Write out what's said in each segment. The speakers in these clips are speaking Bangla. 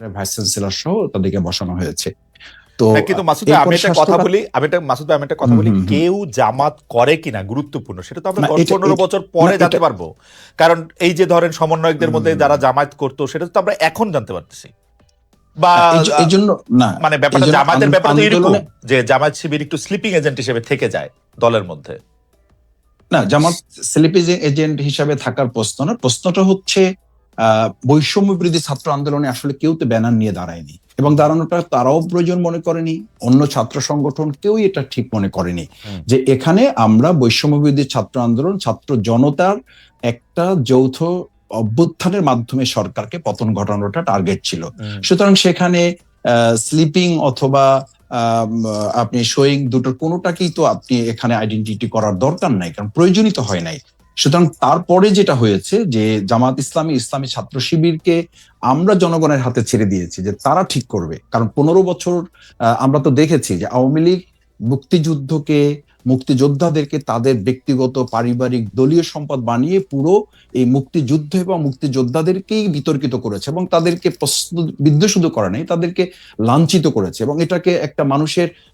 ভাইস চ্যান্সেলর সহ তাদেরকে বসানো হয়েছে। তো হ্যাঁ, কিন্তু মাসুদ আমি একটা কথা বলি আমি একটা মাসুদ আমি একটা কথা বলি হুম, হুম। কেউ জামাত করে কিনা গুরুত্বপূর্ণ সেটা তো আমরা দশ পনেরো বছর পরে জানতে পারব। কারণ এই যে ধরেন সমন্বয়কদের মধ্যে যারা জামায়াত করতো সেটা তো আমরা এখন জানতে পারতেছি। বা এই জন্য না মানে ব্যাপারটা জামাতের তো এরকম যে জামায়াত শিবির একটু স্লিপিং এজেন্ট হিসেবে থেকে যায় দলের মধ্যে। না জামাত স্লিপিং এজেন্ট হিসাবে থাকার প্রশ্ন না। প্রশ্নটা হচ্ছে বৈষম্য বিরোধী ছাত্র আন্দোলনে আসলে কেউ তো ব্যানার নিয়ে দাঁড়ায়নি। এবং দাঁড়ানোটা তারাও প্রয়োজন মনে করেনি অন্য ছাত্র সংগঠন কেউই এটা ঠিক মনে করেনি। যে এখানে আমরা বৈষম্য বিরোধী ছাত্র আন্দোলন ছাত্র জনতার একটা যৌথ অভ্যুত্থানের মাধ্যমে সরকারকে পতন ঘটানোটা টার্গেট ছিল। সুতরাং সেখানে স্লিপিং অথবা আপনি শোয়িং দুটোর কোনোটাকেই তো আপনি এখানে আইডেন্টিটি করার দরকার নাই কারণ প্রয়োজনীয় হয় নাই। সুতরাং তারপরে যেটা হয়েছে যে জামাত ইসলামী ইসলামী ছাত্র শিবিরকে আমরা জনগণের হাতে ছেড়ে দিয়েছি যে তারা ঠিক করবে। কারণ পনেরো বছর আমরা তো দেখেছি যে আওয়ামী লীগ মুক্তিযুদ্ধকে, মুক্তিযোদ্ধাদেরকে তাদের ব্যক্তিগত, পারিবারিক, দলীয় সম্পদ বানিয়ে পুরো এই মুক্তিযুদ্ধ এবং মুক্তিযোদ্ধাদেরকেই বিতর্কিত করেছে এবং তাদেরকে প্রশ্ন বিদ্ধ শুধু করে নাই, তাদেরকে লাঞ্ছিত করেছে এবং এটাকে একটা মানুষের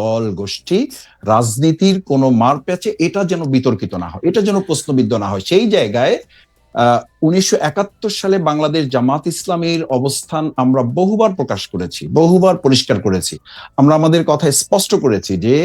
দল, গোষ্ঠী, রাজনীতির কোনো মার প্যাচে এটা যেন বিতর্কিত না হয়, এটা যেন প্রশ্নবিদ্ধ না হয়। সেই জায়গায় উনিশশো একাত্তর সালে বাংলাদেশ জামাত ইসলামের অবস্থান আমরা বহুবার প্রকাশ করেছি, বহুবার পরিষ্কার করেছি। আমরা আমাদের কথা স্পষ্ট করেছি যে,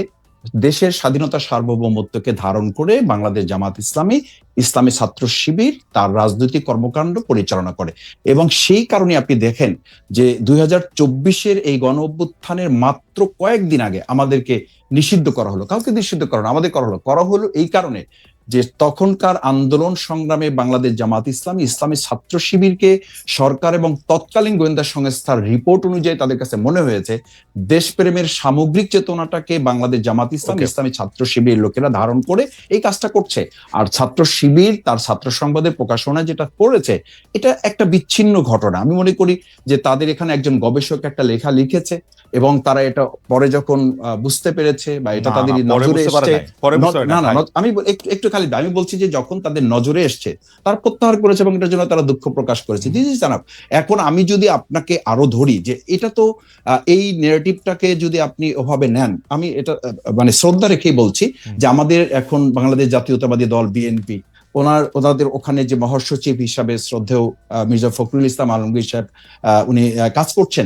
দেশের স্বাধীনতা সার্বভৌমত্বকে ধারণ করে বাংলাদেশ জামাত ইসলামী ইসলামী ছাত্র শিবির তার রাজনৈতিক কর্মকাণ্ড পরিচালনা করে। এবং সেই কারণে আপনি দেখেন যে দুই হাজার চব্বিশের এই গণ অভ্যুত্থানের মাত্র কয়েকদিন আগে আমাদেরকে নিষিদ্ধ করা হলো। কাউকে নিষিদ্ধ করা হলো আমাদের করা হলো। করা হলো এই কারণে যে তখনকার আন্দোলন সংগ্রামে বাংলাদেশ জামাত ইসলামী ইসলামী ছাত্র শিবিরকে সরকার এবং তৎকালীন গোয়েন্দা সংস্থার রিপোর্ট অনুযায়ী তাদের কাছে মনে হয়েছে দেশপ্রেমের সামগ্রিক চেতনাটাকে বাংলাদেশ জামাত ইসলাম ইসলামী ছাত্র শিবির লোকেরা ধারণ করে এই কাজটা করছে। আর ছাত্র শিবির তার ছাত্র সংবাদের প্রকাশনা যেটা করেছে এটা একটা বিচ্ছিন্ন ঘটনা। আমি মনে করি যে তাদের এখানে একজন গবেষক একটা লেখা লিখেছে এবং তারা এটা পরে যখন বুঝতে পেরেছে বা এটা তাদের নজরে এসছে না না আমি একটু খালি আমি বলছি যে যখন তাদের নজরে এসছে তারা প্রত্যাহার করেছে এবং এটার জন্য তারা দুঃখ প্রকাশ করেছে। ইজ জানাব এখন আমি যদি আপনাকে আরও ধরি যে এটা তো এই নেগেটিভটাকে যদি আপনি ওভাবে নেন আমি এটা মানে শ্রদ্ধা রেখেই বলছি যে আমাদের এখন বাংলাদেশ জাতীয়তাবাদী দল বিএনপি ওনার, ওনাদের ওখানে যে মহাসচিব হিসাবে শ্রদ্ধেয় মির্জা ফখরুল ইসলাম আলমগীর সাহেব উনি কাজ করছেন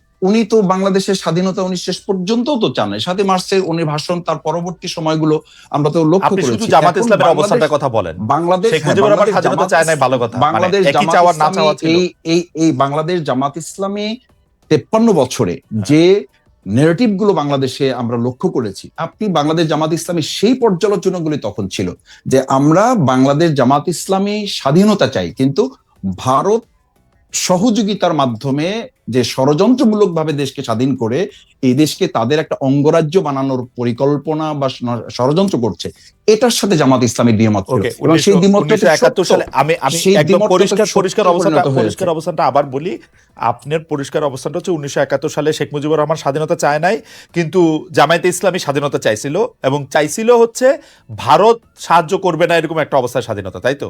উনি তো বাংলাদেশের স্বাধীনতা উনি শেষ পর্যন্ত তো চান সাথে মার্চে উনি ভাষণ তার পরবর্তী সময়গুলো আমরা তো লক্ষ্য করেছি। জামাত ইসলামের বাংলাদেশ- অবস্থানটার কথা বলেন। বাংলাদেশ বাংলাদেশ স্বাধীনতা চায় ভালো কথা। বাংলাদেশ মানে চাওয়ার না চাওয়া এই এই এই বাংলাদেশ জামাত ইসলামী তেপ্পান্ন বছরে। যে নেগেটিভগুলো বাংলাদেশে আমরা লক্ষ্য করেছি আপনি বাংলাদেশ জামাত ইসলামী সেই পর্যালোচনাগুলি তখন ছিল যে আমরা বাংলাদেশ জামাত ইসলামী স্বাধীনতা চাই কিন্তু ভারত সহযোগিতার মাধ্যমে যে ষড়যন্ত্রমূলক ভাবে দেশকে স্বাধীন করে এই দেশকে তাদের একটা অঙ্গরাজ্য বানানোর পরিকল্পনা বা ষড়যন্ত্র করছে এটার সাথে জামাত ইসলামী দ্বিমত এবং সেই দ্বিমতটা উনিশশো একাত্তর সালে আমি আমি একদম পরিষ্কার পরিষ্কার অবস্থানটা পরিষ্কার অবস্থানটা আবার বলি আপনার পরিষ্কার অবস্থানটা হচ্ছে উনিশশো একাত্তর সালে শেখ মুজিবুর রহমান স্বাধীনতা চায় নাই কিন্তু জামায়াতে ইসলামী স্বাধীনতা চাইছিল এবং চাইছিল হচ্ছে ভারত সাহায্য করবে না এরকম একটা অবস্থায় স্বাধীনতা তাই তো?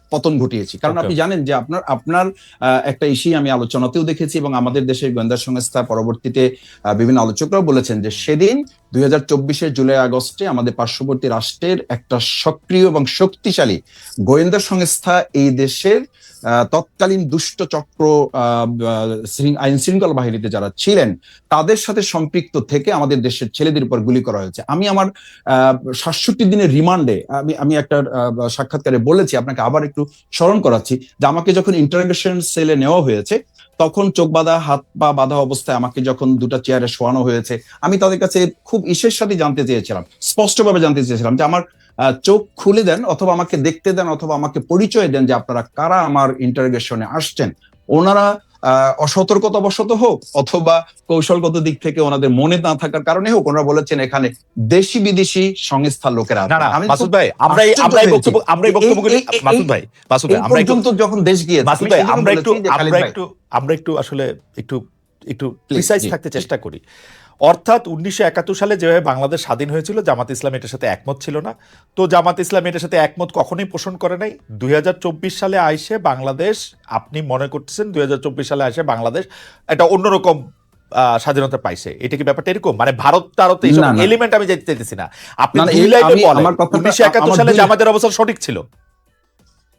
পতন ঘটিয়েছি। কারণ আপনি জানেন যে আপনার আপনার আহ, একটা ইস্যু আমি আলোচনাতেও দেখেছি এবং আমাদের দেশের গোয়েন্দা সংস্থা পরবর্তীতে আহ, বিভিন্ন আলোচকরাও বলেছেন যে সেদিন দুই হাজার জুলাই আগস্টে আমাদের পার্শ্ববর্তী রাষ্ট্রের একটা সক্রিয় এবং শক্তিশালী গোয়েন্দা সংস্থা এই দেশের তৎকালীন দুষ্ট চক্র আইন শৃঙ্খলা বাহিনীতে যারা ছিলেন, তাদের সাথে সম্পৃক্ত থেকে আমাদের দেশের ছেলেদের উপর গুলি করা হয়েছে। আমি আমার সাতষট্টি দিনের রিমান্ডে, আমি আমি একটা সাক্ষাৎকারে বলেছি, আপনাকে আবার একটু স্মরণ করাচ্ছি যে আমাকে যখন ইন্টারোগেশন সেলে নেওয়া হয়েছে তখন চোখ বাঁধা, হাত পা বাঁধা অবস্থায় আমাকে যখন দুটো চেয়ারে শোয়ানো হয়েছে, আমি তাদের কাছে খুব ইসের সাথে জানতে চেয়েছিলাম, স্পষ্টভাবে জানতে চেয়েছিলাম যে আমার চোখ খুলে দেন অথবা আমাকে দেখতে দেন অথবা আমাকে পরিচয় দেন যে আপনারা কারা আমার ইন্টারগেশনে আসছেন। ওনারা অসতর্কতা বশত হোক অথবা কৌশলগত দিক থেকে ওনাদের মনে না থাকার কারণে হোক ওনারা বলেছেন এখানে দেশি বিদেশি সংস্থার লোকেরা মাসুদ ভাই আমরা আমরা বক্তব্য আমরা বক্তব্যগুলি এই- এই- মাসুদ ভাই মাসুদ ভাই আমরা একটু পর্যন্ত যখন দেশ গিয়ে মাসুদ ভাই আমরা একটু বলেছি যে খালিদ আমরা একটু আমরা একটু আসলে একটু একটু প্রিসাইজ থাকতে চেষ্টা করি। অর্থাৎ উনিশশো একাত্তর সালে যেভাবে বাংলাদেশ স্বাধীন হয়েছিল জামাত ইসলাম এটার সাথে একমত ছিল না। তো জামাত ইসলাম এটার সাথে একমত কখনোই পোষণ করে নাই। দুই হাজার চব্বিশ সালে আইসে বাংলাদেশ আপনি মনে করতেছেন দুই হাজার চব্বিশ সালে আইসে বাংলাদেশ একটা অন্যরকম আহ, স্বাধীনতা পাইছে। এটা কি ব্যাপারটা এরকম? মানে ভারত তারত এইসব। এলিমেন্ট আমি যেতে চাইতেছি না। আপনি না, না, দুই লাইনে বলেন উনিশশো একাত্তর সালে জামাতের অবস্থান সঠিক ছিল?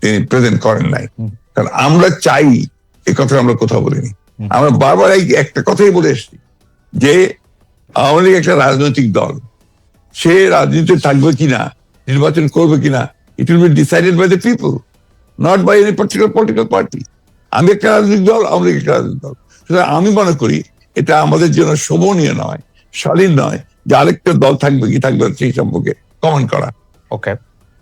তিনি প্রেজেন্ট করেন নাই। কারণ আমরা চাই এই কথা আমরা কোথাও বলিনি। আমরা বারবার এই একটা কথাই বলে এসেছি যে আওয়ামী লীগ একটা রাজনৈতিক দল। সে রাজনীতিতে থাকবে কিনা নির্বাচন করবে কিনা it will be decided by the people not by any particular political party আমি একটা রাজনৈতিক দল আওয়ামী লীগ একটা রাজনৈতিক দল। সুতরাং আমি মনে করি এটা আমাদের জন্য শোভনীয় নয় শালীন নয় যে আরেকটা দল থাকবে কি থাকবে সেই সম্পর্কে কমেন্ট করা। ওকে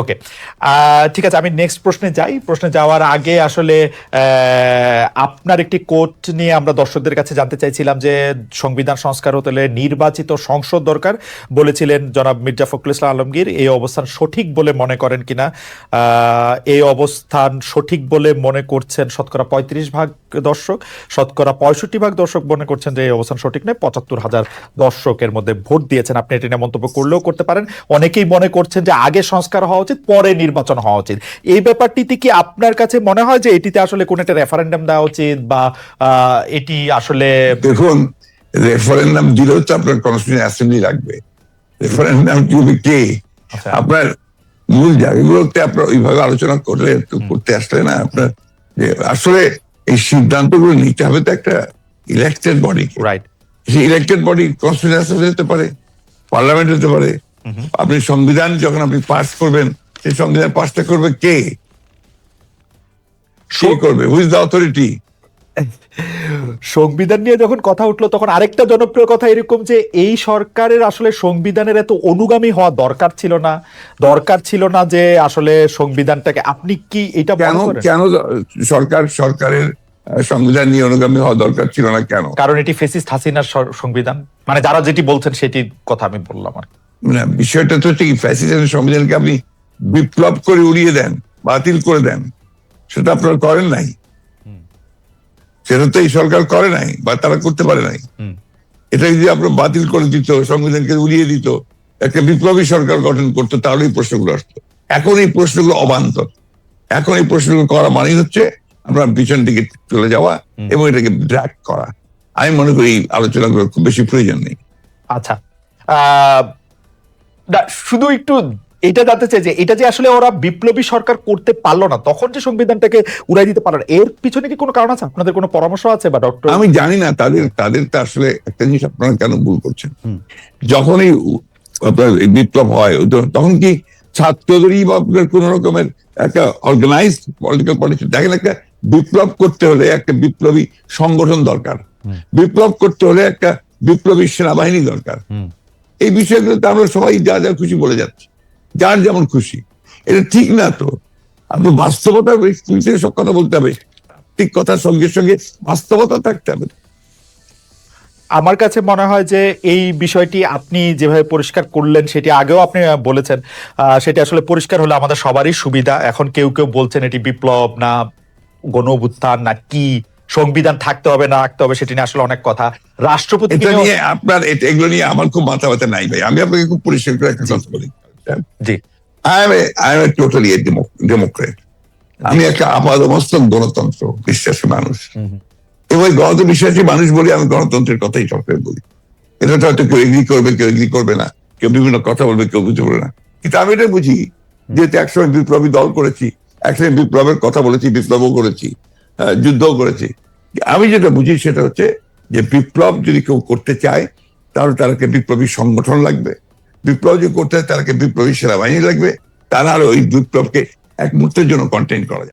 ওকে ঠিক আছে, আমি নেক্সট প্রশ্নে যাই। প্রশ্নে যাওয়ার আগে আসলে আপনার একটি কোট নিয়ে আমরা দর্শকদের কাছে জানতে চাইছিলাম যে, সংবিধান, সংস্কার হতে নির্বাচিত সংসদ দরকার বলেছিলেন জনাব মির্জা ফখরুল ইসলাম আলমগীর। এই অবস্থান সঠিক বলে মনে করেন কিনা? এই অবস্থান সঠিক বলে মনে করছেন শতকরা পঁয়ত্রিশ ভাগ দর্শক শতকরা পঁয়ষট্টি ভাগ দর্শক মনে করছেন যে এই অবস্থান সঠিক নয়। পঁচাত্তর হাজার দর্শকের মধ্যে ভোট দিয়েছেন। আপনি এটি নিয়ে মন্তব্য করলেও করতে পারেন। অনেকেই মনে করছেন যে আগে সংস্কার হওয়া উচিত পরে নির্বাচন হওয়া উচিত। এই ব্যাপারটিতে কি আপনার কাছে মনে হয় যে এটিতে আসলে কোন একটা রেফারেন্ডাম দেওয়া উচিত বা আহ, এটি আসলে দেখুন রেফারেন্ডাম দিলেও তো আপনার কনস্টিটিউশন অ্যাসেম্বলি লাগবে। রেফারেন্ডাম দিবে কে? আচ্ছা, আপনার মূল জায়গাগুলোতে আপনার ওইভাবে আলোচনা করলে তো করতে আসলে না আপনার যে আসলে এই সিদ্ধান্তগুলো নিতে হবে তো একটা ইলেকটেড বডি রাইট সেই ইলেকটেড বডি কনস্টিটিউশন হতে পারে পার্লামেন্ট হতে পারে। আপনি সংবিধান যখন আপনি পাস করবেন সেই সংবিধান পাসটা করবে কে? কে করবে? হুইজ দ্য অথরিটি সংবিধান নিয়ে যখন কথা উঠল তখন আরেকটা জনপ্রিয় কথা এরকম যে এই সরকারের আসলে সংবিধানের এত অনুগামী হওয়া দরকার ছিল না। দরকার ছিল না যে আসলে সংবিধানটাকে আপনি কি এটা কেন কেন সরকার সরকারের সংবিধান নিয়ে অনুগামী হওয়া দরকার ছিল না কেন? কারণ এটি ফেসিস্ট হাসিনার সংবিধান। মানে যারা যেটি বলছেন সেটি কথা আমি বললাম আর বিষয়টা তো ঠিক ফ্যাসিস্টের সংবিধানকে আপনি বিপ্লব করে উড়িয়ে দেন বাতিল করে দেন। সেটা আপনারা করেন নাই। সেটা তো এই সরকার করে নাই বা তারা করতে পারে নাই। এটা যদি আপনার বাতিল করে দিত সংবিধানকে উড়িয়ে দিত একটা বিপ্লবী সরকার গঠন করতো তাহলে এই প্রশ্নগুলো আসতো। এখন এই প্রশ্নগুলো অবান্তর। এখন এই প্রশ্নগুলো করা মানেই হচ্ছে আমরা পিছন দিকে চলে যাওয়া এবং এটাকে ড্র্যাক করা। আমি মনে করি এই আলোচনাগুলো খুব বেশি প্রয়োজন নেই। আচ্ছা। আহ, শুধু একটু এটা জানতে চাই যে এটা যে আসলে ওরা বিপ্লবী সরকার করতে পারল না তখন যে সংবিধানটাকে উড়াই দিতে পারল এর পিছনে কি কোনো কারণ আছে? আপনাদের কোনো পরামর্শ আছে বা ডক্টর আমি জানি না তাদের তাদের তো আসলে একটা জিনিস আপনারা কেন ভুল করছেন? আপনার এই বিপ্লব হয় তখন কি ছাত্রদেরই বা কোন রকমের একটা অর্গানাইজ পলিটিক্যাল পার্টি দেখেন একটা বিপ্লব করতে হলে একটা বিপ্লবী সংগঠন দরকার। বিপ্লব করতে হলে একটা বিপ্লবী সেনাবাহিনী দরকার। এই বিষয়গুলোতে আমরা সবাই যা যা খুশি বলে যাচ্ছি। যার যেমন খুশি। এটা ঠিক না তো? আপনি বাস্তবতা সব কথা বলতে হবে। ঠিক কথার সঙ্গে সঙ্গে বাস্তবতা থাকতে হবে। আমার কাছে মনে হয় যে এই বিষয়টি আপনি যেভাবে পরিষ্কার করলেন সেটি আগেও আপনি বলেছেন। সেটি আসলে পরিষ্কার হলে আমাদের সবারই সুবিধা। এখন কেউ কেউ বলছেন এটি বিপ্লব না গণ অভ্যুত্থান না কি সংবিধান থাকতে হবে না রাখতে হবে সেটি নিয়ে আসলে অনেক কথা। রাষ্ট্রপতি নিয়ে আপনার এগুলো নিয়ে আমার খুব মাথা ব্যথা নাই ভাই। আমি আপনাকে খুব পরিষ্কার করে একটা কথা বলি। জি। I am I am totally democrat আমি একটা আপাদমস্তক গণতন্ত্র বিশ্বাসী মানুষ। এবং গণতন্ত্র বিশ্বাসী মানুষ বলে আমি গণতন্ত্রের কথাই সবসময় বলি। এটা তো হয়তো কেউ এগ্রি করবে কেউ এগ্রি করবে না। কেউ বিভিন্ন কথা বলবে কেউ বুঝতে পারবে না। কিন্তু আমি এটা বুঝি যেহেতু একসময় বিপ্লবী দল করেছি একসময় বিপ্লবের কথা বলেছি বিপ্লবও করেছি আহ, যুদ্ধও করেছি। আমি যেটা বুঝি সেটা হচ্ছে যে বিপ্লব যদি কেউ করতে চায় তাহলে তাদেরকে বিপ্লবী সংগঠন লাগবে। বিপ্লব যদি করতে হয়, তাদেরকে বিপ্লবী সেনাবাহিনী লাগবে। তারা আর ওই বিপ্লবকে এক মুহূর্তের জন্য কন্টেন করা যায়